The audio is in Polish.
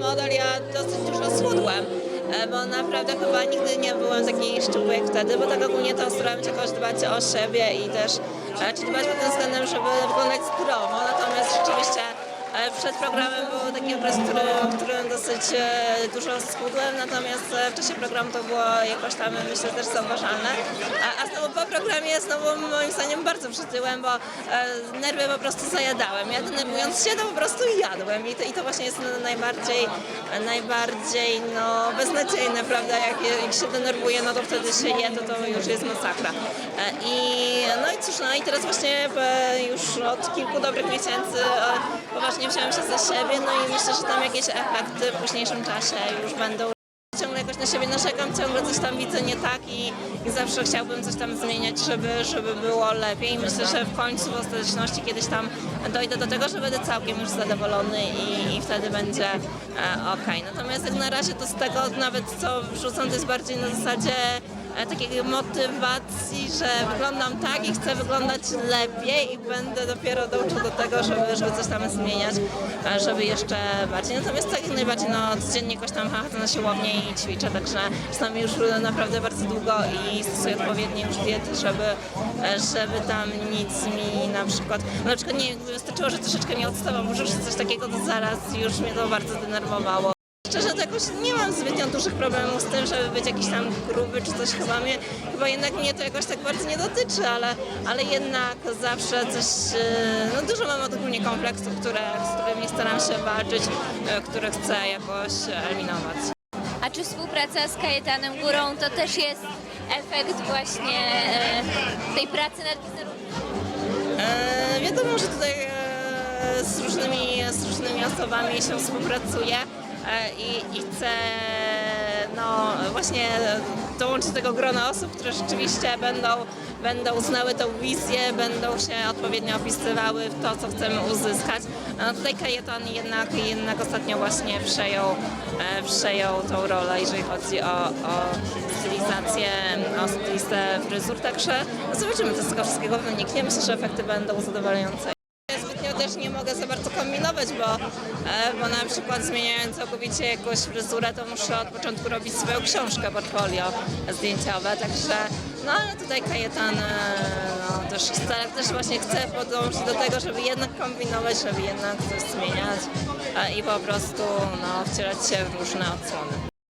model ja dosyć dużo schudłem. e, Bo naprawdę chyba nigdy nie byłam takiej szczupłej jak wtedy, bo tak ogólnie to starałam się jakoś dbać o siebie i też czy dbać pod tym względem, żeby wyglądać zdrowo. Natomiast rzeczywiście e, przed programem był taki okres, który, dosyć e, dużo schudłem, natomiast e, w czasie programu to było jakoś tam myślę też zauważalne. A, a znowu po programie znowu moim zdaniem bardzo przytyłem, bo e, nerwy po prostu zajadałem. Ja denerwując się to po prostu jadłem i to, i to właśnie jest najbardziej, najbardziej no, beznadziejne, prawda? Jak, jak się denerwuje, no to wtedy się je, to to już jest masakra. I no i cóż, no i teraz właśnie już od kilku dobrych miesięcy poważnie wziąłem się za siebie, no i myślę, że tam jakieś efekty w późniejszym czasie już będą ciągle jakoś na siebie narzekam, ciągle coś tam widzę nie tak i, i zawsze chciałbym coś tam zmieniać, żeby, żeby było lepiej. Myślę, że w końcu w ostateczności kiedyś tam dojdę do tego, że będę całkiem już zadowolony i, i wtedy będzie e, ok. Natomiast jak na razie to z tego nawet co wrzucam, to jest bardziej na zasadzie takiej motywacji, że wyglądam tak i chcę wyglądać lepiej i będę dopiero dążył do tego, żeby, żeby coś tam zmieniać, e, żeby jeszcze bardziej. Natomiast tak najbardziej, no codziennie jakoś tam chodzę na siłownię i ćwiczę, także znam już naprawdę bardzo długo i stosuję odpowiednie już diety, żeby, e, żeby tam nic mi na przykład, na przykład nie wystarczyło, że troszeczkę nie odstawał, może coś takiego, to zaraz już mnie to bardzo denerwowało. Szczerze to jakoś nie mam zbytnio dużych problemów z tym, żeby być jakiś tam gruby czy coś chyba mnie, chyba jednak mnie to jakoś tak bardzo nie dotyczy, ale, ale jednak zawsze coś, e, no dużo mam ogólnie kompleksów, które, z którymi staram się walczyć, e, które chcę jakoś eliminować. A czy współpraca z Kajetanem Górą to też jest efekt właśnie e, tej pracy nad wizerunkiem? E, wiadomo, że tutaj z, różnymi, z różnymi osobami się współpracuje i, i chcę no, właśnie dołączyć do tego grona osób, które rzeczywiście będą, będą znały tą wizję, będą się odpowiednio opisywały w to, co chcemy uzyskać. No, tutaj Kajetan jednak, jednak ostatnio właśnie przejął, e, przejął tą rolę, jeżeli chodzi o, o stylizację, o stylistę fryzur, także zobaczymy, co z tego wszystkiego wyniknie. Myślę, że efekty będą zadowalające. Też nie mogę za bardzo kombinować, bo, e, bo na przykład zmieniając całkowicie jakąś fryzurę, to muszę od początku robić swoją książkę, portfolio zdjęciowe, także no ale tutaj Kajetan e, no, też, też właśnie chce podążyć do tego, żeby jednak kombinować, żeby jednak coś zmieniać e, i po prostu no, wcielać się w różne odsłony.